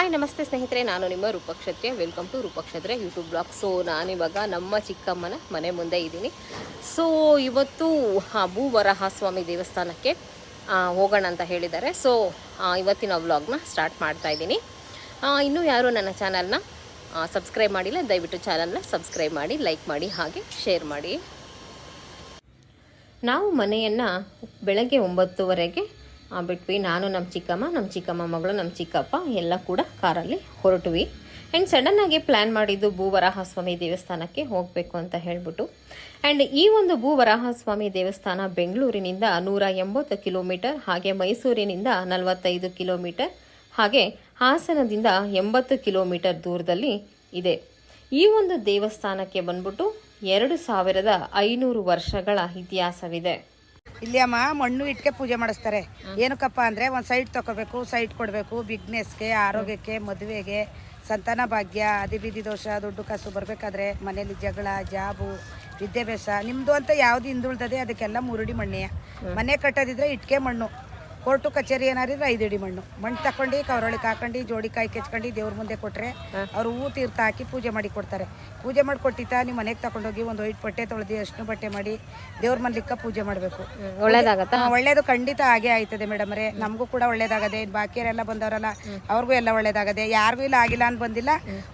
Hi, ನಮಸ್ತೆ ಸ್ನೇಹಿತರೆ. ನಾನು ನಿಮ್ಮ Rupakshatriya welcome to Rupakshatriya YouTube blog so ನಾನಿವಾಗ ನಮ್ಮ ಚಿಕ್ಕಮ್ಮನ ಮನೆ ಮುಂದೆ ಇದ್ದೀನಿ. ಸೊ ಇವತ್ತು ಭೂವರಹ ಸ್ವಾಮಿ ದೇವಸ್ಥಾನಕ್ಕೆ ಹೋಗೋಣ ಅಂತ ಹೇಳಿದ್ದಾರೆ. ಸೊ ಇವತ್ತಿನ ವ್ಲಾಗ್ನ ಸ್ಟಾರ್ಟ್ ಮಾಡ್ತಾ ಇದ್ದೀನಿ. ಇನ್ನೂ ಯಾರು ನನ್ನ ಚಾನಲ್ನ ಸಬ್ಸ್ಕ್ರೈಬ್ ಮಾಡಿಲ್ಲ, ದಯವಿಟ್ಟು ಚಾನಲ್ನ ಸಬ್ಸ್ಕ್ರೈಬ್ ಮಾಡಿ ಲೈಕ್ ಮಾಡಿ, ಹಾಗೆ ಶೇರ್ ಮಾಡಿ. ನಾವು ಮನೆಯನ್ನು ಬೆಳಗ್ಗೆ ಒಂಬತ್ತುವರೆಗೆ ಬಿಟ್ವಿ. ನಾನು ನಮ್ಮ ಚಿಕ್ಕಮ್ಮ ನಮ್ಮ ಚಿಕ್ಕಮ್ಮ ಮಗಳು ನಮ್ಮ ಚಿಕ್ಕಪ್ಪ, ಎಲ್ಲ ಕೂಡ ಕಾರಲ್ಲಿ ಹೊರಟ್ವಿ. ಆ್ಯಂಡ್ ಸಡನ್ನಾಗಿ ಪ್ಲ್ಯಾನ್ ಮಾಡಿದ್ದು ಭೂವರಾಹ ಸ್ವಾಮಿ ದೇವಸ್ಥಾನಕ್ಕೆ ಹೋಗಬೇಕು ಅಂತ ಹೇಳ್ಬಿಟ್ಟು. ಆ್ಯಂಡ್ ಈ ಒಂದು ಭೂವರಾಹ ಸ್ವಾಮಿ ದೇವಸ್ಥಾನ ಬೆಂಗಳೂರಿನಿಂದ ನೂರ ಎಂಬತ್ತು ಕಿಲೋಮೀಟರ್, ಹಾಗೆ ಮೈಸೂರಿನಿಂದ ನಲವತ್ತೈದು ಕಿಲೋಮೀಟರ್, ಹಾಗೆ ಹಾಸನದಿಂದ ಎಂಬತ್ತು ಕಿಲೋಮೀಟರ್ ದೂರದಲ್ಲಿ ಇದೆ. ಈ ಒಂದು ದೇವಸ್ಥಾನಕ್ಕೆ ಬಂದ್ಬಿಟ್ಟು ಎರಡು ಸಾವಿರದ ಐನೂರು ವರ್ಷಗಳ ಇತಿಹಾಸವಿದೆ. ಇಲ್ಲಿ ಅಮ್ಮ ಮಣ್ಣು ಇಟ್ಕೆ ಪೂಜೆ ಮಾಡಿಸ್ತಾರೆ. ಏನಕ್ಕಪ್ಪ ಅಂದ್ರೆ ಒಂದು ಸೈಟ್ ತಗೋಬೇಕು ಸೈಟ್ ಕೊಡಬೇಕು ಬಿಗ್ನೆಸ್ಗೆ ಆರೋಗ್ಯಕ್ಕೆ, ಮದುವೆಗೆ, ಸಂತಾನ ಭಾಗ್ಯ ಅದಿಬಿದಿ ದೋಷ, ದುಡ್ಡು ಕಾಸು ಬರಬೇಕಾದ್ರೆ ಮನೇಲಿ ಜಗಳ, ಜಾಬು, ವಿದ್ಯಾಭ್ಯಾಸ ನಿಮ್ಮದು ಅಂತ ಯಾವ್ದು ಹಿಂದುಳಿದದೆ ಅದಕ್ಕೆಲ್ಲ ಮುರುಡಿ ಮಣ್ಣೆಯ? ಮನೆ ಕಟ್ಟೋದಿದ್ರೆ ಇಟ್ಕೆ ಮಣ್ಣು. ಕೋರ್ಟು ಕಚೇರಿ ಏನಾರಿದ್ರೆ ಐದು ಇಡಿ ಮಣ್ಣು. ಮಣ್ಣು ತಕೊಂಡು ಕವರೊಳಗೆ ಹಾಕೊಂಡು ಜೋಡಿ ಕಾಯಿ ಕೆಚ್ಕೊಂಡು ದೇವ್ರ ಮುಂದೆ ಕೊಟ್ಟರೆ ಅವ್ರು ಹೂ ತೀರ್ಥ ಹಾಕಿ ಪೂಜೆ ಮಾಡಿ ಕೊಡ್ತಾರೆ. ಪೂಜೆ ಮಾಡಿ ಕೊಟ್ಟಿತ್ತ ನಿಮ್ಮ ಮನೆಗೆ ತಗೊಂಡೋಗಿ ಒಂದು ವೈಟ್ ಬಟ್ಟೆ ತೊಳೆದು ಅಷ್ಟು ಬಟ್ಟೆ ಮಾಡಿ ದೇವ್ರ ಮನ್ಲಿಕ್ಕ ಪೂಜೆ ಮಾಡಬೇಕು. ಒಳ್ಳೇದಾಗತ್ತಾ? ಒಳ್ಳೇದು ಖಂಡಿತ ಹಾಗೆ ಆಯ್ತದೆ ಮೇಡಮ್ ರೇ ನಮಗೂ ಕೂಡ ಒಳ್ಳೇದಾಗದೆ ಇನ್ನು ಬಾಕಿಯವರೆಲ್ಲ ಬಂದವರಲ್ಲ ಅವ್ರಿಗೂ ಎಲ್ಲ ಒಳ್ಳೇದಾಗದೆ. ಯಾರಿಗೂ ಇಲ್ಲ ಆಗಿಲ್ಲ ಅಂತ ಬಂದಿಲ್ಲ.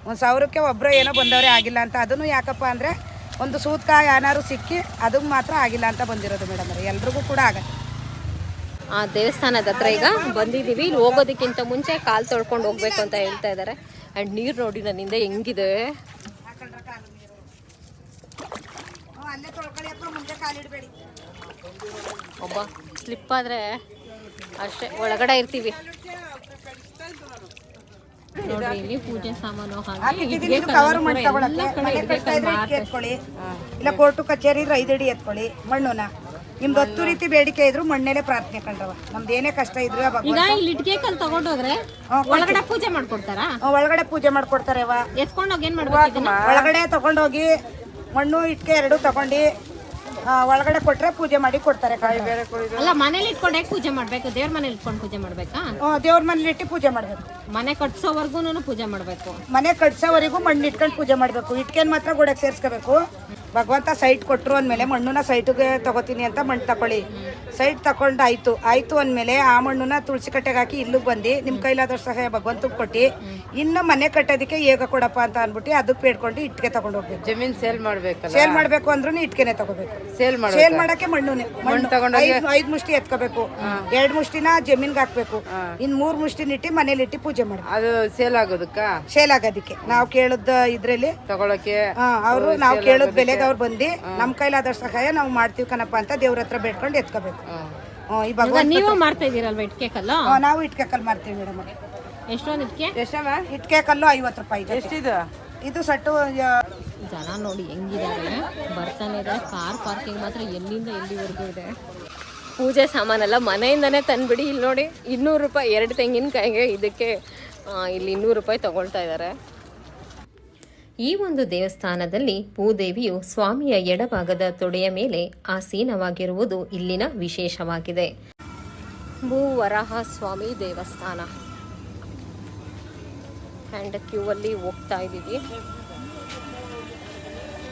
ಒಂದು ಸಾವಿರಕ್ಕೆ ಒಬ್ಬರು ಏನೋ ಬಂದವರೇ ಆಗಿಲ್ಲ ಅಂತ. ಅದನ್ನು ಯಾಕಪ್ಪ ಅಂದ್ರೆ ಒಂದು ಸೂತ್ಕ ಏನಾದ್ರು ಸಿಕ್ಕಿ ಅದಕ್ಕೆ ಮಾತ್ರ ಆಗಿಲ್ಲ ಅಂತ ಬಂದಿರೋದು ಮೇಡಮ್ ಎಲ್ರಿಗೂ ಕೂಡ ಆಗತ್ತೆ. ಆ ದೇವಸ್ಥಾನದ ಹತ್ರ ಈಗ ಬಂದಿದ್ದೀವಿ. ಇಲ್ಲಿ ಹೋಗೋದಕ್ಕಿಂತ ಮುಂಚೆ ಕಾಲು ತೊಳ್ಕೊಂಡು ಹೋಗ್ಬೇಕು ಅಂತ ಹೇಳ್ತಾ ಇದ್ದಾರೆ. ಆ್ಯಂಡ್ ನೀರು ನೋಡಿ ನನ್ನಿಂದ ಹೆಂಗಿದೆ. ಒಬ್ಬ ಸ್ಲಿಪ್ ಆದರೆ ಅಷ್ಟೇ. ಒಳಗಡೆ ಇರ್ತೀವಿ. ನೋಡಿ ಇಲ್ಲಿ ಪೂಜೆ ಸಾಮಾನು ಹಾಗೆ ಇಲ್ಲ ಕೋರ್ಟು ಕಚೇರಿ ಐದಡಿ ಎತ್ಕೊಳ್ಳಿ. ಮಣ್ಣುನ? ನಿಮ್ದು ಹತ್ತು ರೀತಿ ಬೇಡಿಕೆ ಇದ್ರು ಮಣ್ಣಲ್ಲೇ ಪ್ರಾರ್ಥನೆ ಕಂಡವ ನಮ್ದು ಏನೇ ಕಷ್ಟ ಇದ್ರು ಈಗ ಇಲ್ಲಿ ಇಟ್ಕೇಕಲ್ಲಿ ಕಲ್ ತಗೊಂಡೋದ್ರೆ ಒಳಗಡೆ ಪೂಜೆ ಮಾಡ್ಕೊಡ್ತಾರ? ಒಳಗಡೆ ಪೂಜೆ ಮಾಡ್ಕೊಡ್ತಾರೆ ಎತ್ಕೊಂಡೋಗಿ ಏನ್ ಮಾಡ್ಬೇಕು? ಒಳಗಡೆ ತಗೊಂಡೋಗಿ ಮಣ್ಣು ಇಟ್ಕೆ ಎರಡು ತಗೊಂಡು ಒಳಗಡೆ ಕೊಟ್ರೆ ಪೂಜೆ ಮಾಡಿ ಕೊಡ್ತಾರೆ ಕಾಯಿ ಬೇರೆ ಅಲ್ಲ ಮನೇಲಿ ಇಟ್ಕೊಂಡು ಹೇಗೆ ಪೂಜೆ ಮಾಡ್ಬೇಕು? ದೇವ್ರ ಮನೇಲಿ ಇಟ್ಕೊಂಡು ಪೂಜೆ ಮಾಡ್ಬೇಕಾ? ದೇವ್ರ ಮನೇಲಿ ಇಟ್ಟು ಪೂಜೆ ಮಾಡ್ಬೇಕು. ಮನೆ ಕಟ್ಸೋವರ್ಗು ಪೂಜೆ ಮಾಡ್ಬೇಕು. ಮನೆ ಕಟ್ಸೋವರೆಗೂ ಮಣ್ಣು ಇಟ್ಕೊಂಡು ಪೂಜೆ ಮಾಡಬೇಕು. ಇಟ್ಕೆನ್ ಮಾತ್ರ ಗೋಡೆಗೆ ಸೇರಿಸ್ಕೋಬೇಕು. ಭಗವಂತ ಸೈಟ್ ಕೊಟ್ಟರು ಅಂದಮೇಲೆ ಮಣ್ಣನ್ನ ಸೈಟಿಗೆ ತಗೋತೀನಿ ಅಂತ ಮಣ್ಣು ತಗೊಳ್ಳಿ ಸೈಟ್ ತಗೊಂಡು ಆಯ್ತು. ಆಯ್ತು ಅಂದಮೇಲೆ ಆ ಮಣ್ಣನ್ನ ತುಳಸಿ ಕಟ್ಟೆಗೆ ಹಾಕಿ ಇಲ್ಲಿಗೆ ಬಂದು ನಿಮ್ಮ ಕೈಲಾದಷ್ಟು ಸಹಾಯ ಭಗವಂತಕ್ಕೆ ಕೊಟ್ಟು. ಇನ್ನು ಮನೆ ಕಟ್ಟೋದಕ್ಕೆ ಹೇಗ ಕೊಡಪ್ಪ ಅಂತ ಅಂದ್ಬಿಟ್ಟು ಅದಕ್ಕೆ ಬೇಡ್ಕೊಂಡು ಇಟ್ಟಿಗೆ ತಗೊಂಡು ಹೋಗ್ಬೇಕು. ಜಮೀನ್ ಸೇಲ್ ಮಾಡಬೇಕು ಸೇಲ್ ಮಾಡಬೇಕು ಅಂದ್ರೂ ಇಟ್ಕೆನೆ ತಗೋಬೇಕು. ಸೇಲ್ ಮಾಡಿ ಸೇಲ್ ಮಾಡಕ್ಕೆ ಮಣ್ಣು ಮಣ್ಣು ತಗೊಂಡು ಐದು ಮುಷ್ಟಿ ಎತ್ಕೋಬೇಕು. ಎರಡು ಮುಷ್ಟಿನ ಜಮೀನ್ಗೆ ಹಾಕ್ಬೇಕು. ಇನ್ನು ಮೂರು ಮುಷ್ಟಿನ ಇಟ್ಟು ಮನೇಲಿ ಇಟ್ಟು ಪೂಜೆ ಮಾಡಿ ಅದು ಸೇಲ್ ಆಗೋದಕ್ಕ? ಸೇಲ್ ಆಗೋದಕ್ಕೆ. ನಾವು ಕೇಳದ ಇದ್ರಲ್ಲಿ ತಗೊಳಕ್ಕೆ ಅವರು ನಾವು ಕೇಳೋದ್ ಬೆಲೆಗೆ ಅವ್ರು ಬಂದು ನಮ್ಮ ಕೈಲಾದಷ್ಟು ಸಹಾಯ ನಾವು ಮಾಡ್ತೀವಿ ಕಣಪ್ಪ ಅಂತ ದೇವ್ರ ಹತ್ರ ಬೇಡ್ಕೊಂಡು ಎತ್ಕೋಬೇಕು. ಹ್ಮ್, ಈ ಭಗವಂತ ನೀವು ಮಾಡ್ತಾ ಇದೀರಲ್ವಾ ಇಟ್ಕೆ ಕಲ್ಲು ನಾವು ಇಟ್ಕೆ ಕಲ್ಲು ಮಾಡ್ತೀವಿ ಮೇಡಮ್. ಎಷ್ಟೊಂದು ಇಟ್ಕೆ ಎಷ್ಟಮ್ಮ ಇಟ್ಕೆ ಕಲ್ಲು ಐವತ್ತು ರೂಪಾಯಿ ಎಷ್ಟು ಎಷ್ಟಿದು? ಇದು ಸಟ್ಟು ಜನ ನೋಡಿ ಹೆಂಗಿದ್ದಾರೆ. ಬರ್ತಾನೆ ಇದೆ. ಕಾರ್ ಪಾರ್ಕಿಂಗ್ ಮಾತ್ರ ಎಲ್ಲಿಂದ ಎಲ್ಲಿವರೆಗೂ ಇದೆ. ಪೂಜೆ ಸಾಮಾನೆಲ್ಲ ಮನೆಯಿಂದನೇ ತಂದ್ಬಿಡಿ. ಇಲ್ಲಿ ನೋಡಿ ಇನ್ನೂರು ರೂಪಾಯಿ ಎರಡು ತೆಂಗಿನಕಾಯಿಗೆ ಇದಕ್ಕೆ ಇಲ್ಲಿ ಇನ್ನೂರು ರೂಪಾಯಿ ತಗೊಳ್ತಾ ಇದ್ದಾರೆ. ಈ ಒಂದು ದೇವಸ್ಥಾನದಲ್ಲಿ ಭೂದೇವಿಯು ಸ್ವಾಮಿಯ ಎಡಭಾಗದ ತೊಡೆಯ ಮೇಲೆ ಆಸೀನವಾಗಿರುವುದು ಇಲ್ಲಿನ ವಿಶೇಷವಾಗಿದೆ. ಭೂವರಾಹ ಸ್ವಾಮಿ ದೇವಸ್ಥಾನ. ಆ್ಯಂಡ್ ಕ್ಯೂ ಅಲ್ಲಿ ಹೋಗ್ತಾ ಇದ್ದೀವಿ.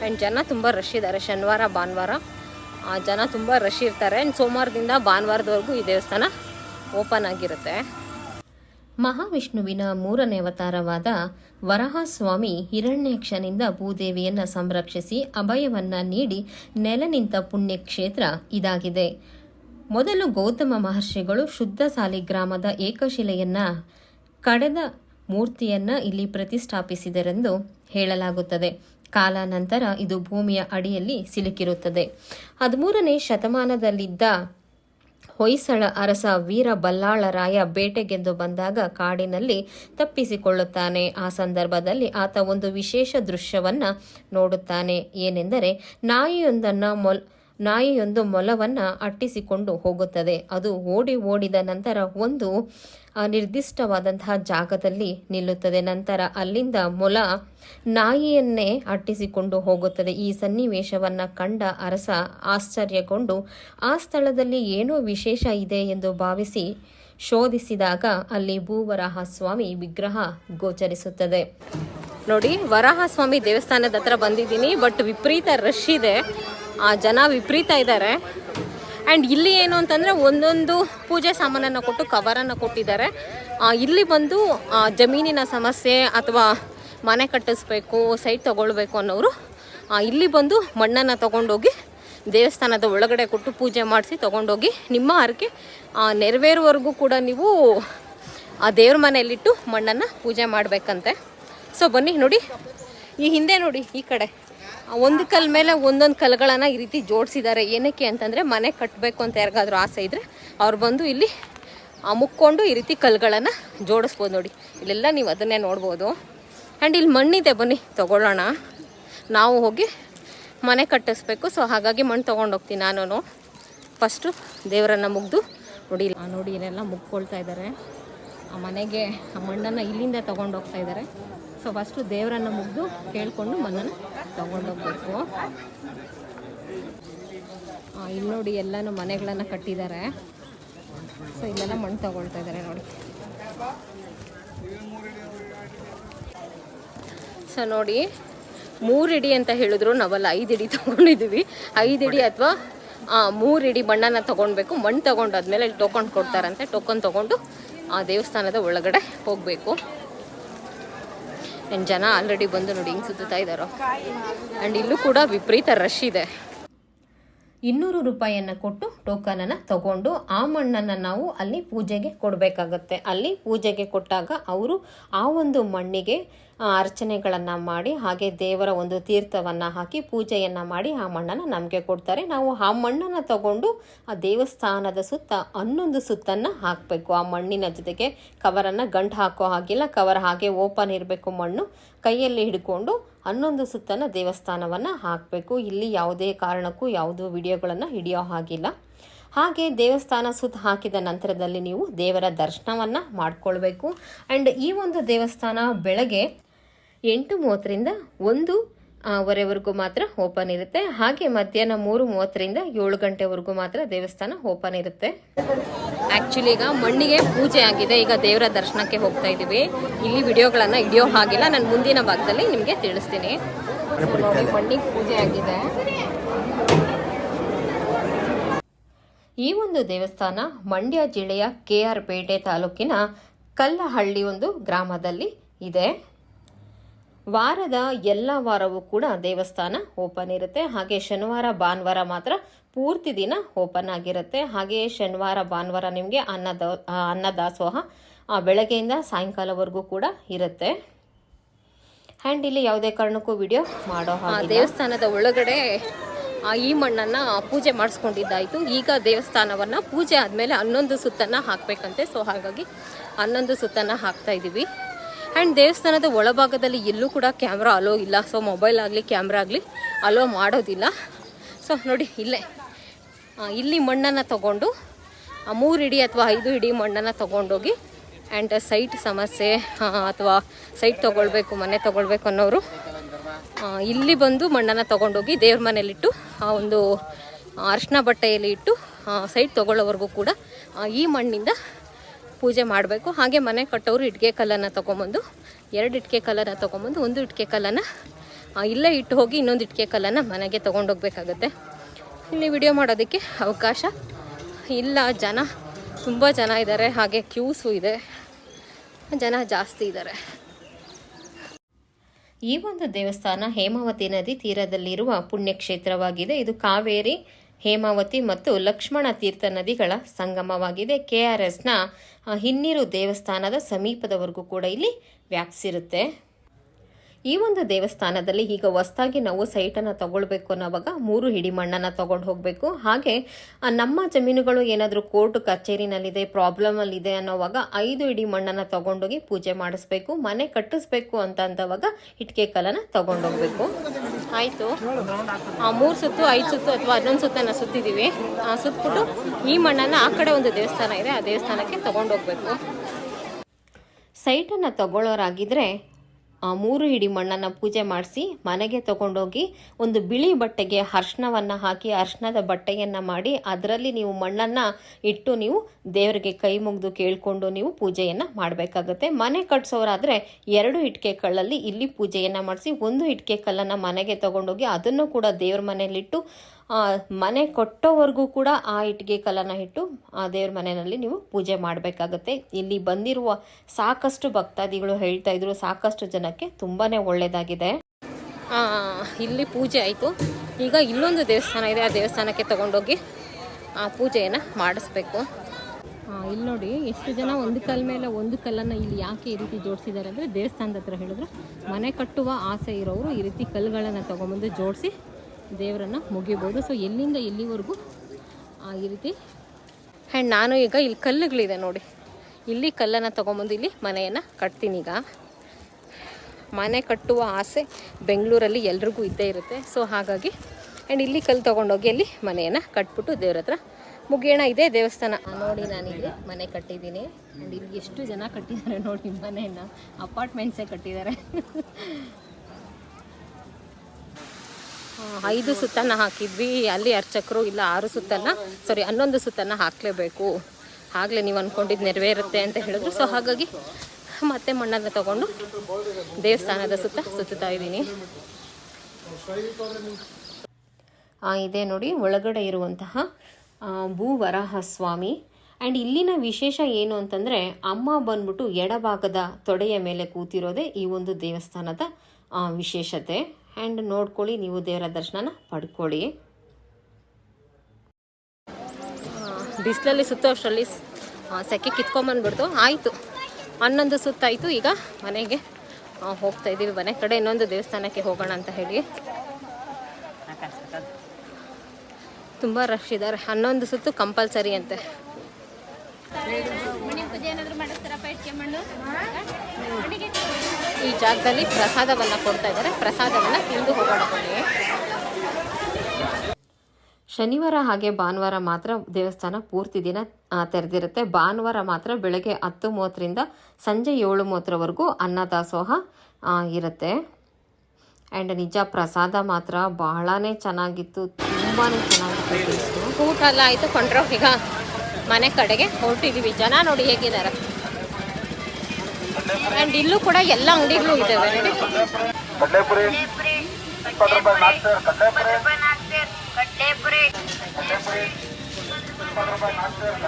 ಆ್ಯಂಡ್ ಜನ ತುಂಬ ರಶ್ ಇದ್ದಾರೆ. ಶನಿವಾರ, ಭಾನುವಾರ. ಜನ ತುಂಬ ರಶ್ ಇರ್ತಾರೆ. ಆ್ಯಂಡ್ ಸೋಮವಾರದಿಂದ ಭಾನುವಾರದವರೆಗೂ ಈ ದೇವಸ್ಥಾನ ಓಪನ್ ಆಗಿರುತ್ತೆ. ಮಹಾವಿಷ್ಣುವಿನ ಮೂರನೇ ಅವತಾರವಾದ ವರಹಸ್ವಾಮಿ ಹಿರಣ್ಯಕ್ಷನಿಂದ ಭೂದೇವಿಯನ್ನ ಸಂರಕ್ಷಿಸಿ ಅಭಯವನ್ನ ನೀಡಿ ನೆಲ ನಿಂತ ಪುಣ್ಯಕ್ಷೇತ್ರ ಇದಾಗಿದೆ. ಮೊದಲು ಗೌತಮ ಮಹರ್ಷಿಗಳು ಶುದ್ಧ ಸಾಲಿಗ್ರಾಮದ ಏಕಶಿಲೆಯನ್ನ, ಕಡೆದ ಮೂರ್ತಿಯನ್ನ ಇಲ್ಲಿ ಪ್ರತಿಷ್ಠಾಪಿಸಿದರೆಂದು ಹೇಳಲಾಗುತ್ತದೆ. ಕಾಲಾನಂತರ ಇದು ಭೂಮಿಯ ಅಡಿಯಲ್ಲಿ ಸಿಲುಕಿರುತ್ತದೆ. ಹದಿಮೂರನೇ ಶತಮಾನದಲ್ಲಿದ್ದ ಹೊಯ್ಸಳ ಅರಸ ವೀರ ಬಲ್ಲಾಳರಾಯ ಬೇಟೆಗೆಂದು ಬಂದಾಗ ಕಾಡಿನಲ್ಲಿ ತಪ್ಪಿಸಿಕೊಳ್ಳುತ್ತಾನೆ. ಆ ಸಂದರ್ಭದಲ್ಲಿ ಆತ ಒಂದು ವಿಶೇಷ ದೃಶ್ಯವನ್ನ ನೋಡುತ್ತಾನೆ. ಏನೆಂದರೆ, ನಾಯಿಯೊಂದನ್ನು ಮೊಲ್ ನಾಯಿಯೊಂದು ಮೊಲವನ್ನು ಅಟ್ಟಿಸಿಕೊಂಡು ಹೋಗುತ್ತದೆ. ಅದು ಓಡಿ ಓಡಿದ ನಂತರ ಒಂದು ನಿರ್ದಿಷ್ಟವಾದಂತಹ ಜಾಗದಲ್ಲಿ ನಿಲ್ಲುತ್ತದೆ. ನಂತರ ಅಲ್ಲಿಂದ ಮೊಲ ನಾಯಿಯನ್ನೇ ಅಟ್ಟಿಸಿಕೊಂಡು ಹೋಗುತ್ತದೆ. ಈ ಸನ್ನಿವೇಶವನ್ನ ಕಂಡ ಅರಸ ಆಶ್ಚರ್ಯಗೊಂಡು, ಆ ಸ್ಥಳದಲ್ಲಿ ಏನೋ ವಿಶೇಷ ಇದೆ ಎಂದು ಭಾವಿಸಿ ಶೋಧಿಸಿದಾಗ ಅಲ್ಲಿ ಭೂವರಾಹ ಸ್ವಾಮಿ ವಿಗ್ರಹ ಗೋಚರಿಸುತ್ತದೆ. ನೋಡಿ ವರಾಹ ಸ್ವಾಮಿ ದೇವಸ್ಥಾನದ ಹತ್ರ ಬಂದಿದ್ದೀನಿ, ಬಟ್ ವಿಪರೀತ ರಶ್ ಇದೆ. ಜನ ವಿಪರೀತ ಇದ್ದಾರೆ. ಆ್ಯಂಡ್ ಇಲ್ಲಿ ಏನು ಅಂತಂದರೆ ಒಂದೊಂದು ಪೂಜೆ ಸಾಮಾನನ್ನು ಕೊಟ್ಟು ಕವರನ್ನು ಕೊಟ್ಟಿದ್ದಾರೆ. ಇಲ್ಲಿ ಬಂದು ಆ, ಜಮೀನಿನ ಸಮಸ್ಯೆ ಅಥವಾ ಮನೆ ಕಟ್ಟಿಸ್ಬೇಕು ಸೈಟ್ ತೊಗೊಳ್ಬೇಕು ಅನ್ನೋರು ಇಲ್ಲಿ ಬಂದು ಮಣ್ಣನ್ನು ತೊಗೊಂಡೋಗಿ ದೇವಸ್ಥಾನದ ಒಳಗಡೆ ಕೊಟ್ಟು ಪೂಜೆ ಮಾಡಿಸಿ ತೊಗೊಂಡೋಗಿ ನಿಮ್ಮ ಹರಕೆ ನೆರವೇರುವವರೆಗೂ ಕೂಡ ನೀವು ಆ ದೇವ್ರ ಮನೆಯಲ್ಲಿಟ್ಟು ಮಣ್ಣನ್ನು ಪೂಜೆ ಮಾಡಬೇಕಂತೆ. ಸೊ ಬನ್ನಿ ನೋಡಿ. ಈ ಹಿಂದೆ ನೋಡಿ ಈ ಕಡೆ. ಆ ಒಂದು ಕಲ್ ಮೇಲೆ ಒಂದೊಂದು ಕಲ್ಗಳನ್ನು ಈ ರೀತಿ ಜೋಡಿಸಿದ್ದಾರೆ. ಏನಕ್ಕೆ ಅಂತಂದರೆ ಮನೆ ಕಟ್ಟಬೇಕು ಅಂತ ಯಾರಿಗಾದ್ರೂ ಆಸೆ ಇದ್ದರೆ ಅವ್ರು ಬಂದು ಇಲ್ಲಿ ಮುಕ್ಕೊಂಡು ಈ ರೀತಿ ಕಲ್ಗಳನ್ನು ಜೋಡಿಸ್ಬೋದು ನೋಡಿ. ಇಲ್ಲೆಲ್ಲ ನೀವು ಅದನ್ನೇ ನೋಡ್ಬೋದು. ಆ್ಯಂಡ್ ಇಲ್ಲಿ ಮಣ್ಣಿದೆ ಬನ್ನಿ, ತಗೊಳ್ಳೋಣ. ನಾವು ಹೋಗಿ ಮನೆ ಕಟ್ಟಿಸ್ಬೇಕು. ಸೊ ಹಾಗಾಗಿ ಮಣ್ಣು ತೊಗೊಂಡೋಗ್ತೀನಿ ನಾನು ಫಸ್ಟು ದೇವರನ್ನು ಮುಗ್ದು ನೋಡಿ ನೋಡಿ, ಇಲ್ಲೆಲ್ಲ ಮುಗ್ಕೊಳ್ತಾ ಇದ್ದಾರೆ. ಆ ಮನೆಗೆ, ಆ ಮಣ್ಣನ್ನು ಇಲ್ಲಿಂದ ತೊಗೊಂಡು ಹೋಗ್ತಾ ಇದ್ದಾರೆ. ಸೊ ಫಸ್ಟು ದೇವರನ್ನು ಮುಗಿದು ಕೇಳಿಕೊಂಡು ಮಣ್ಣನ್ನು ತೊಗೊಂಡೋಗ್ಬೇಕು. ಇಲ್ಲಿ ನೋಡಿ ಎಲ್ಲನೂ ಮನೆಗಳನ್ನು ಕಟ್ಟಿದ್ದಾರೆ. ಸೊ ಇಲ್ಲೆಲ್ಲ ಮಣ್ಣು ತಗೊಳ್ತಾ ಇದ್ದಾರೆ ನೋಡಿ. ಸೊ ನೋಡಿ ಮೂರು ಇಡಿ ಅಂತ ಹೇಳಿದ್ರು ನಾವಲ್ಲ ಐದು ಇಡಿ ತೊಗೊಂಡಿದ್ದೀವಿ ಐದು ಇಡಿ ಅಥವಾ ಮೂರು ಇಡಿ ಮಣ್ಣನ್ನು ತೊಗೊಳ್ಬೇಕು ಮಣ್ಣು ತೊಗೊಂಡಾದ್ಮೇಲೆ ಇಲ್ಲಿ ಟೋಕನ್ ಕೊಡ್ತಾರಂತೆ. ಟೋಕನ್ ತೊಗೊಂಡು ಆ ದೇವಸ್ಥಾನದ ಒಳಗಡೆ ಹೋಗಬೇಕು. ಆ್ಯಂಡ್ ಜನ ಆಲ್ರೆಡಿ ಬಂದು ನೋಡಿ ಹಿಂಗೆ ಸುತ್ತಾ ಇದ್ದಾರೋ ಆ್ಯಂಡ್ ಇಲ್ಲೂ ಕೂಡ ವಿಪರೀತ ರಶ್ ಇದೆ. ಇನ್ನೂರು ರೂಪಾಯಿಯನ್ನು ಕೊಟ್ಟು ಟೋಕನನ್ನು ತಗೊಂಡು ಆ ಮಣ್ಣನ್ನು ನಾವು ಅಲ್ಲಿ ಪೂಜೆಗೆ ಕೊಡಬೇಕಾಗತ್ತೆ. ಅಲ್ಲಿ ಪೂಜೆಗೆ ಕೊಟ್ಟಾಗ ಅವರು ಆ ಒಂದು ಮಣ್ಣಿಗೆ ಅರ್ಚನೆಗಳನ್ನು ಮಾಡಿ, ಹಾಗೆ ದೇವರ ಒಂದು ತೀರ್ಥವನ್ನು ಹಾಕಿ ಪೂಜೆಯನ್ನು ಮಾಡಿ ಆ ಮಣ್ಣನ್ನು ನಮಗೆ ಕೊಡ್ತಾರೆ. ನಾವು ಆ ಮಣ್ಣನ್ನು ತಗೊಂಡು ಆ ದೇವಸ್ಥಾನದ ಸುತ್ತ ಹನ್ನೊಂದು ಸುತ್ತನ್ನು ಹಾಕಬೇಕು. ಆ ಮಣ್ಣಿನ ಜೊತೆಗೆ ಕವರನ್ನು ಗಂಟು ಹಾಕೋ ಹಾಗಿಲ್ಲ, ಕವರ್ ಹಾಗೆ ಓಪನ್ ಇರಬೇಕು ಮಣ್ಣು. ಕೈಯಲ್ಲಿ ಹಿಡ್ಕೊಂಡು ಹನ್ನೊಂದು ಸುತ್ತನ್ನು ದೇವಸ್ಥಾನವನ್ನು ಹಾಕಬೇಕು. ಇಲ್ಲಿ ಯಾವುದೇ ಕಾರಣಕ್ಕೂ ಯಾವುದೂ ವಿಡಿಯೋಗಳನ್ನು ಹಿಡಿಯೋ ಹಾಗಿಲ್ಲ. ಹಾಗೆ ದೇವಸ್ಥಾನ ಸುತ್ತ ಹಾಕಿದ ನಂತರದಲ್ಲಿ ನೀವು ದೇವರ ದರ್ಶನವನ್ನು ಮಾಡಿಕೊಳ್ಬೇಕು. ಆ್ಯಂಡ್ ಈ ಒಂದು ದೇವಸ್ಥಾನ ಬೆಳಗ್ಗೆ ಎಂಟು ಮೂವತ್ತರಿಂದ ಒಂದು ವರೆವರೆಗೂ ಮಾತ್ರ ಓಪನ್ ಇರುತ್ತೆ. ಹಾಗೆ ಮಧ್ಯಾಹ್ನ ಮೂರು ಮೂವತ್ತರಿಂದ ಏಳು ಗಂಟೆವರೆಗೂ ಮಾತ್ರ ದೇವಸ್ಥಾನ ಓಪನ್ ಇರುತ್ತೆ. ಆ್ಯಕ್ಚುಲಿ ಈಗ ಮಣ್ಣಿಗೆ ಪೂಜೆ ಆಗಿದೆ. ಈಗ ದೇವರ ದರ್ಶನಕ್ಕೆ ಹೋಗ್ತಾ ಇದ್ದೀವಿ. ಇಲ್ಲಿ ವಿಡಿಯೋಗಳನ್ನು ಹಿಡಿಯೋ ಹಾಗಿಲ್ಲ. ನಾನು ಮುಂದಿನ ಭಾಗದಲ್ಲಿ ನಿಮಗೆ ತಿಳಿಸ್ತೀನಿ. ಮಣ್ಣಿಗೆ ಪೂಜೆ ಆಗಿದೆ. ಈ ಒಂದು ದೇವಸ್ಥಾನ ಮಂಡ್ಯ ಜಿಲ್ಲೆಯ ಕೆ ಆರ್ ಪೇಟೆ ತಾಲೂಕಿನ ಕಲ್ಲಹಳ್ಳಿ ಒಂದು ಗ್ರಾಮದಲ್ಲಿ ಇದೆ. ವಾರದ ಎಲ್ಲ ವಾರವೂ ಕೂಡ ದೇವಸ್ಥಾನ ಓಪನ್ ಇರುತ್ತೆ. ಹಾಗೆ ಶನಿವಾರ ಭಾನುವಾರ ಮಾತ್ರ ಪೂರ್ತಿ ದಿನ ಓಪನ್ ಆಗಿರುತ್ತೆ. ಹಾಗೆ ಶನಿವಾರ ಭಾನುವಾರ ನಿಮಗೆ ಅನ್ನದ ಅನ್ನದಾಸೋಹ ಆ, ಬೆಳಗ್ಗೆಯಿಂದ ಸಾಯಂಕಾಲವರೆಗೂ ಕೂಡ ಇರುತ್ತೆ. ಆ್ಯಂಡ್ ಇಲ್ಲಿ ಯಾವುದೇ ಕಾರಣಕ್ಕೂ ವಿಡಿಯೋ ಮಾಡೋ ದೇವಸ್ಥಾನದ ಒಳಗಡೆ ಆ, ಈ ಮಣ್ಣನ್ನು ಪೂಜೆ ಮಾಡಿಸ್ಕೊಂಡಿದ್ದಾಯಿತು. ಈಗ ದೇವಸ್ಥಾನವನ್ನು ಪೂಜೆ ಆದಮೇಲೆ ಹನ್ನೊಂದು ಸುತ್ತನ್ನು ಹಾಕಬೇಕಂತೆ. ಸೊ ಹಾಗಾಗಿ ಹನ್ನೊಂದು ಸುತ್ತನ್ನು ಹಾಕ್ತಾ ಇದ್ದೀವಿ. ಆ್ಯಂಡ್ ದೇವಸ್ಥಾನದ ಒಳಭಾಗದಲ್ಲಿ ಎಲ್ಲೂ ಕೂಡ ಕ್ಯಾಮ್ರಾ ಅಲೋ ಇಲ್ಲ. ಸೊ ಮೊಬೈಲ್ ಆಗಲಿ, ಕ್ಯಾಮ್ರಾ ಆಗಲಿ ಅಲೋ ಮಾಡೋದಿಲ್ಲ. ಸೊ ನೋಡಿ, ಇಲ್ಲೇ. ಇಲ್ಲಿ ಮಣ್ಣನ್ನು ತಗೊಂಡು ಮೂರು ಇಡಿ ಅಥವಾ ಐದು ಇಡಿ ಮಣ್ಣನ್ನು ತೊಗೊಂಡೋಗಿ ಆ್ಯಂಡ್ ಸೈಟ್ ಸಮಸ್ಯೆ ಅಥವಾ ಸೈಟ್ ತೊಗೊಳ್ಬೇಕು, ಮನೆ ತೊಗೊಳ್ಬೇಕು ಅನ್ನೋರು ಇಲ್ಲಿ ಬಂದು ಮಣ್ಣನ್ನು ತೊಗೊಂಡೋಗಿ ದೇವ್ರ ಮನೇಲಿಟ್ಟು, ಆ ಒಂದು ಅರ್ಶಿನ ಬಟ್ಟೆಯಲ್ಲಿ ಇಟ್ಟು ಸೈಟ್ ತೊಗೊಳ್ಳೋವರೆಗೂ ಕೂಡ ಈ ಮಣ್ಣಿಂದ ಪೂಜೆ ಮಾಡಬೇಕು. ಹಾಗೆ ಮನೆ ಕಟ್ಟೋರು ಇಟ್ಟಿಗೆ ಕಲ್ಲನ್ನು ತೊಗೊಂಬಂದು, ಎರಡು ಇಟ್ಟಿಗೆ ಕಲ್ಲನ್ನು ತೊಗೊಂಬಂದು, ಒಂದು ಇಟ್ಟಿಗೆ ಕಲ್ಲನ್ನು ಇಲ್ಲೇ ಇಟ್ಟು ಹೋಗಿ ಇನ್ನೊಂದು ಇಟ್ಟಿಗೆ ಕಲ್ಲನ್ನು ಮನೆಗೆ ತೊಗೊಂಡೋಗ್ಬೇಕಾಗತ್ತೆ. ಇಲ್ಲಿ ವಿಡಿಯೋ ಮಾಡೋದಕ್ಕೆ ಅವಕಾಶ ಇಲ್ಲ. ಜನ, ತುಂಬ ಜನ ಇದ್ದಾರೆ. ಹಾಗೆ ಕ್ಯೂಸು ಇದೆ. ಜನ ಜಾಸ್ತಿ ಇದ್ದಾರೆ. ಈ ಒಂದು ದೇವಸ್ಥಾನ ಹೇಮಾವತಿ ನದಿ ತೀರದಲ್ಲಿರುವ ಪುಣ್ಯಕ್ಷೇತ್ರವಾಗಿದೆ. ಇದು ಕಾವೇರಿ ಹೇಮಾವತಿ ಮತ್ತು ಲಕ್ಷ್ಮಣ ತೀರ್ಥ ನದಿಗಳ ಸಂಗಮವಾಗಿದೆ. ಕೆ ಆರ್ ಎಸ್ನ ಹಿನ್ನೀರು ದೇವಸ್ಥಾನದ ಸಮೀಪದವರೆಗೂ ಕೂಡ ಇಲ್ಲಿ ವ್ಯಾಪಿಸಿರುತ್ತೆ ಈ ಒಂದು ದೇವಸ್ಥಾನದಲ್ಲಿ ಈಗ ಹೊಸ್ದಾಗಿ ನಾವು ಸೈಟನ್ನು ತಗೊಳ್ಬೇಕು ಅನ್ನೋವಾಗ ಮೂರು ಹಿಡಿ ಮಣ್ಣನ್ನು ತಗೊಂಡು ಹೋಗಬೇಕು. ಹಾಗೆ ನಮ್ಮ ಜಮೀನುಗಳು ಏನಾದರೂ ಕೋರ್ಟ್ ಕಚೇರಿನಲ್ಲಿದೆ ಪ್ರಾಬ್ಲಮಲ್ಲಿದೆ ಅನ್ನೋವಾಗ ಐದು ಹಿಡಿ ಮಣ್ಣನ್ನು ತಗೊಂಡೋಗಿ ಪೂಜೆ ಮಾಡಿಸ್ಬೇಕು ಮನೆ ಕಟ್ಟಿಸ್ಬೇಕು ಅಂತ ಅಂದವಾಗ ಇಟ್ಟಿಗೆ ಕಲ್ಲನ್ನು ತಗೊಂಡೋಗ್ಬೇಕು. ಆಯಿತು. ಮೂರು ಸುತ್ತು ಐದು ಸುತ್ತು ಅಥವಾ ಹನ್ನೊಂದು ಸುತ್ತನ್ನು ಸುತ್ತಿದ್ದೀವಿ. ಆ, ಸುತ್ಬಿಟ್ಟು ಈ ಮಣ್ಣನ್ನು ಆ ಕಡೆ ಒಂದು ದೇವಸ್ಥಾನ ಇದೆ ಆ ದೇವಸ್ಥಾನಕ್ಕೆ ತಗೊಂಡೋಗ್ಬೇಕು. ಸೈಟನ್ನು ತಗೊಳ್ಳೋರಾಗಿದ್ದರೆ ಮೂರು ಹಿಡಿ ಮಣ್ಣನ್ನು ಪೂಜೆ ಮಾಡಿಸಿ ಮನೆಗೆ ತಗೊಂಡೋಗಿ ಒಂದು ಬಿಳಿ ಬಟ್ಟೆಗೆ ಅರ್ಶನವನ್ನು ಹಾಕಿ ಅರ್ಶನದ ಬಟ್ಟೆಯನ್ನು ಮಾಡಿ ಅದರಲ್ಲಿ ನೀವು ಮಣ್ಣನ್ನು ಇಟ್ಟು ನೀವು ದೇವರಿಗೆ ಕೈ ಮುಗಿದು ಕೇಳಿಕೊಂಡು ನೀವು ಪೂಜೆಯನ್ನು ಮಾಡಬೇಕಾಗುತ್ತೆ. ಮನೆ ಕಟ್ಸೋರಾದರೆ ಎರಡು ಇಟ್ಕೆ ಕಲ್ಲಲ್ಲಿ ಇಲ್ಲಿ ಪೂಜೆಯನ್ನು ಮಾಡಿಸಿ ಒಂದು ಇಟ್ಕೆ ಕಲ್ಲನ್ನು ಮನೆಗೆ ತಗೊಂಡೋಗಿ ಅದನ್ನು ಕೂಡ ದೇವ್ರ ಮನೆಯಲ್ಲಿಟ್ಟು ಆ, ಮನೆ ಕೊಟ್ಟೋವರೆಗೂ ಕೂಡ ಆ ಇಟ್ಟಿಗೆ ಕಲ್ಲನ್ನು ಇಟ್ಟು ಆ ದೇವ್ರ ಮನೆಯಲ್ಲಿ ನೀವು ಪೂಜೆ ಮಾಡಬೇಕಾಗತ್ತೆ. ಇಲ್ಲಿ ಬಂದಿರುವ ಸಾಕಷ್ಟು ಭಕ್ತಾದಿಗಳು ಹೇಳ್ತಾ ಇದ್ರು ಸಾಕಷ್ಟು ಜನಕ್ಕೆ ತುಂಬಾ ಒಳ್ಳೆಯದಾಗಿದೆ ಇಲ್ಲಿ ಪೂಜೆ ಆಯಿತು. ಈಗ ಇಲ್ಲೊಂದು ದೇವಸ್ಥಾನ ಇದೆ ಆ ದೇವಸ್ಥಾನಕ್ಕೆ ತಗೊಂಡೋಗಿ ಆ ಪೂಜೆಯನ್ನು ಮಾಡಿಸ್ಬೇಕು. ಇಲ್ಲಿ ನೋಡಿ ಎಷ್ಟು ಜನ ಒಂದು ಕಲ್ಲ ಮೇಲೆ ಒಂದು ಕಲ್ಲನ್ನು ಇಲ್ಲಿ ಯಾಕೆ ಈ ರೀತಿ ಜೋಡಿಸಿದ್ದಾರೆ ಅಂದರೆ ದೇವಸ್ಥಾನದ ಹತ್ರ ಹೇಳಿದ್ರೆ. ಮನೆ ಕಟ್ಟುವ ಆಸೆ ಇರೋರು ಈ ರೀತಿ ಕಲ್ಲುಗಳನ್ನು ತೊಗೊಂಬಂದು ಜೋಡಿಸಿ ದೇವರನ್ನು ಮುಗಿಬೋದು. ಸೊ ಎಲ್ಲಿಂದ ಎಲ್ಲಿವರೆಗೂ ಆ, ಈ ರೀತಿ ಆ್ಯಂಡ್ ನಾನು ಈಗ ಇಲ್ಲಿ ಕಲ್ಲುಗಳಿದೆ ನೋಡಿ. ಇಲ್ಲಿ ಕಲ್ಲನ್ನು ತೊಗೊಂಬಂದು ಇಲ್ಲಿ ಮನೆಯನ್ನು ಕಟ್ತೀನಿ ಈಗ. ಮನೆ ಕಟ್ಟುವ ಆಸೆ ಬೆಂಗಳೂರಲ್ಲಿ ಎಲ್ರಿಗೂ ಇದ್ದೇ ಇರುತ್ತೆ. ಸೊ ಹಾಗಾಗಿ ಆ್ಯಂಡ್ ಇಲ್ಲಿ ಕಲ್ಲು ತೊಗೊಂಡೋಗಿ ಅಲ್ಲಿ ಮನೆಯನ್ನು ಕಟ್ಬಿಟ್ಟು ದೇವ್ರ ಹತ್ರ ಮುಗಿಯೋಣ. ಇದೆ ದೇವಸ್ಥಾನ. ನೋಡಿ ನಾನಿಲ್ಲಿ ಮನೆ ಕಟ್ಟಿದ್ದೀನಿ. ಆ್ಯಂಡ್ ಇಲ್ಲಿ ಎಷ್ಟು ಜನ ಕಟ್ಟಿದ್ದಾರೆ ನೋಡಿ ಮನೆಯನ್ನು. ಅಪಾರ್ಟ್ಮೆಂಟ್ಸೇ ಕಟ್ಟಿದ್ದಾರೆ. ಐದು ಸುತ್ತನ್ನ ಹಾಕಿದ್ವಿ. ಅಲ್ಲಿ ಅರ್ಚಕರು ಇಲ್ಲ, ಆರು ಸುತ್ತನ್ನ ಸಾರಿ ಹನ್ನೊಂದು ಸುತ್ತನ್ನ ಹಾಕಲೇಬೇಕು. ಆಗಲೇ ನೀವು ಅಂದ್ಕೊಂಡಿದ್ದು ನೆರವೇರುತ್ತೆ ಅಂತ ಹೇಳಿದ್ರು. ಸೊ ಹಾಗಾಗಿ ಮತ್ತೆ ಮಣ್ಣನ್ನು ತಗೊಂಡು ದೇವಸ್ಥಾನದ ಸುತ್ತ ಸುತ್ತಾ ಇದ್ದೀನಿ. ಇದೆ ನೋಡಿ, ಒಳಗಡೆ ಇರುವಂತಹ ಭೂವರಾಹ ಸ್ವಾಮಿ ಆ್ಯಂಡ್ ಇಲ್ಲಿನ ವಿಶೇಷ ಏನು ಅಂತಂದರೆ, ಅಮ್ಮ ಬಂದ್ಬಿಟ್ಟು ಎಡಭಾಗದ ತೊಡೆಯ ಮೇಲೆ ಕೂತಿರೋದೇ ಈ ಒಂದು ದೇವಸ್ಥಾನದ ವಿಶೇಷತೆ. ಆ್ಯಂಡ್ ನೋಡ್ಕೊಳ್ಳಿ, ನೀವು ದೇವರ ದರ್ಶನನ ಪಡ್ಕೊಳ್ಳಿ. ಬಿಸಿಲಲ್ಲಿ ಸುತ್ತೋ ಅಷ್ಟರಲ್ಲಿ ಸೆಕೆ ಕಿತ್ಕೊಂಬಂದ್ಬಿಡ್ತು. ಆಯಿತು. ಹನ್ನೊಂದು ಸುತ್ತಾಯಿತು. ಈಗ ಮನೆಗೆ ಹೋಗ್ತಾ ಇದ್ದೀವಿ. ಮನೆ ಕಡೆ ಇನ್ನೊಂದು ದೇವಸ್ಥಾನಕ್ಕೆ ಹೋಗೋಣ ಅಂತ ಹೇಳಿ. ತುಂಬ ರಶ್ ಇದ್ದಾರೆ. ಹನ್ನೊಂದು ಸುತ್ತು ಕಂಪಲ್ಸರಿ ಅಂತೆ. ಈ ಜಾಗದಲ್ಲಿ ಪ್ರಸಾದವನ್ನು ಕೊಡ್ತಾ ಇದ್ದಾರೆ. ಪ್ರಸಾದವನ್ನು ತಿಂದು ಹೋಗೋಣ ಶನಿವಾರ ಹಾಗೆ ಭಾನುವಾರ ಮಾತ್ರ ದೇವಸ್ಥಾನ ಪೂರ್ತಿ ದಿನ ತೆರೆದಿರುತ್ತೆ. ಭಾನುವಾರ ಮಾತ್ರ ಬೆಳಗ್ಗೆ ಹತ್ತು ಮೂವತ್ತರಿಂದ ಸಂಜೆ ಏಳು ಮೂವತ್ತರವರೆಗೂ ಅನ್ನದಾಸೋಹ ಇರುತ್ತೆ. ಆ್ಯಂಡ್ ನಿಜ ಪ್ರಸಾದ ಮಾತ್ರ ಬಹಳನೇ ಚೆನ್ನಾಗಿತ್ತು. ತುಂಬಾ ಚೆನ್ನಾಗಿತ್ತು ಊಟ ಎಲ್ಲ ಆಯಿತು ಕೊಂಡ್ರು. ಈಗ ಮನೆ ಕಡೆಗೆ ಹೊರಟಿದ್ದೀವಿ ಜನ ನೋಡಿ ಹೇಗಿದ್ದಾರೆ. ಆ್ಯಂಡ್ ಇಲ್ಲೂ ಕೂಡ ಎಲ್ಲ ಅಂಗಡಿಗಳು ಇದ್ದಾವೆ.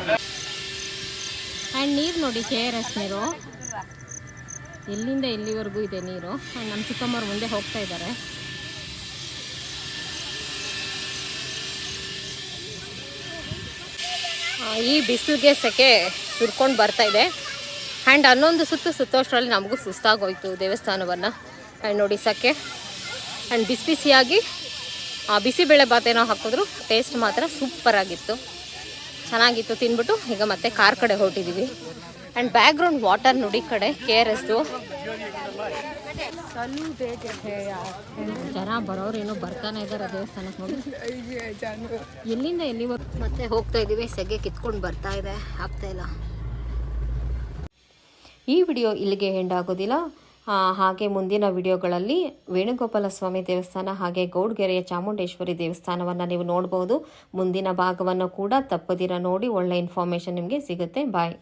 ಅಂಡ್ ಆ್ಯಂಡ್ ನೀರು ನೋಡಿ ಕೆ ಆರ್ ಎಸ್ ನೀರು. ಎಲ್ಲಿಂದ ಎಲ್ಲಿವರೆಗೂ ಇದೆ ನೀರು. ಆ್ಯಂಡ್ ನಮ್ಮ ಚಿಕ್ಕಮ್ಮವ್ರು ಮುಂದೆ ಹೋಗ್ತಾ ಇದ್ದಾರೆ. ಆ, ಈ ಬಿಸಿಲಿಗೆ ಸೆಕೆ ಸುರ್ಕೊಂಡು ಬರ್ತಾ ಇದೆ. ಆ್ಯಂಡ್ ಹನ್ನೊಂದು ಸುತ್ತು ಸುತ್ತೋಷ್ಟರಲ್ಲಿ ನಮಗೂ ಸುಸ್ತಾಗೋಯಿತು ದೇವಸ್ಥಾನವನ್ನು. ಆ್ಯಂಡ್ ನೋಡಿ ಸಕ್ಕೆ. ಆ್ಯಂಡ್ ಬಿಸಿ ಬಿಸಿಯಾಗಿ ಆ ಬಿಸಿಬೇಳೆ ಬಾತೇನೋ ಹಾಕಿದ್ರು ಟೇಸ್ಟ್ ಮಾತ್ರ ಸೂಪರಾಗಿತ್ತು. ಚೆನ್ನಾಗಿತ್ತು ತಿನ್ಬಿಟ್ಟು ಈಗ ಮತ್ತೆ ಕಾರ್ ಕಡೆ ಹೊರಟಿದ್ದೀವಿ ಆ್ಯಂಡ್ ಬ್ಯಾಕ್ಗ್ರೌಂಡ್ ವಾಟರ್ ನುಡಿ ಕಡೆ ಕೆ ಆರ್ ಎಸ್ದು ಜನ ಬರೋರು ಏನೋ ಬರ್ತಾನೆ ಇದ್ದಾರೆ ದೇವಸ್ಥಾನಕ್ಕೆ ಹೋಗಿ ಎಲ್ಲಿಂದ ಎಲ್ಲಿವರೆಗೂ? ಮತ್ತೆ ಹೋಗ್ತಾ ಇದ್ದೀವಿ ಸೆಗೆ ಕಿತ್ಕೊಂಡು ಬರ್ತಾ ಇದೆ ಆಗ್ತಾ ಇಲ್ಲ. ಈ ವಿಡಿಯೋ ಇಲ್ಲಿಗೆ ಎಂಡ್ ಆಗೋದಿಲ್ಲ. ಹಾಗೆ ಮುಂದಿನ ವಿಡಿಯೋಗಳಲ್ಲಿ ವೇಣುಗೋಪಾಲ ಸ್ವಾಮಿ ದೇವಸ್ಥಾನ ಹಾಗೆ ಗೌಡ್ಗೆರೆಯ ಚಾಮುಂಡೇಶ್ವರಿ ದೇವಸ್ಥಾನವನ್ನು ನೀವು ನೋಡ್ಬೋದು. ಮುಂದಿನ ಭಾಗವನ್ನು ಕೂಡ ತಪ್ಪದಿರ ನೋಡಿ ಒಳ್ಳೆ ಇನ್ಫಾರ್ಮೇಷನ್ ನಿಮಗೆ ಸಿಗುತ್ತೆ. ಬಾಯ್